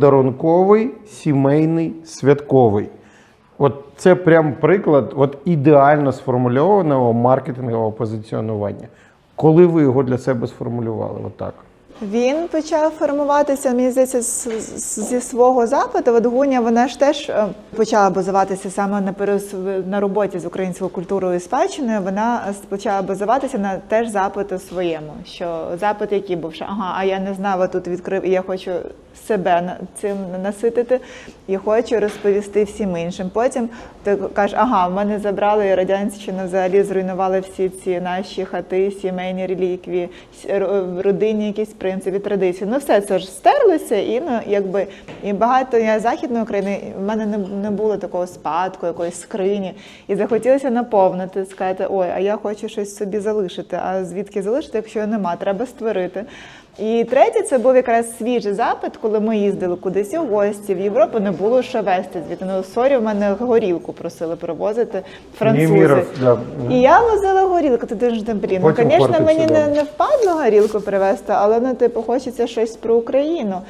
Подарунковий, сімейний, святковий. От це прям приклад от ідеально сформульованого маркетингового позиціонування. Коли ви його для себе сформулювали? Отак. Він почав формуватися, мені здається, зі свого запиту. От Гуня вона ж теж е, почала базуватися саме на перес- на роботі з українською культурою і спадщиною. Вона почала базуватися на теж запиту своєму. Що запит, який був, що ага, а я не знала, тут відкрив, і я хочу себе цим наситити, і хочу розповісти всім іншим. Потім ти кажеш, ага, в мене забрали радянщина, взагалі зруйнували всі ці наші хати, сімейні реліквії, родинні якісь принципи, традиції. Ну все це ж стерлося, і ну якби і багато я з західної України. в мене не, не було такого спадку, якоїсь скрині, і захотілося наповнити, сказати, ой, а я хочу щось собі залишити. А звідки залишити, якщо нема, треба створити. І третє, це був якраз свіжий запит, коли ми їздили кудись у гості. В Європу не було що вести звідти. Ну, сорі, в мене горілку просили привозити французи. Да. І я возила горілку. Ти дуже блін. Ну, звісно, мені да. не, не впадло горілку привезти, але ну, типу, хочеться щось про Україну.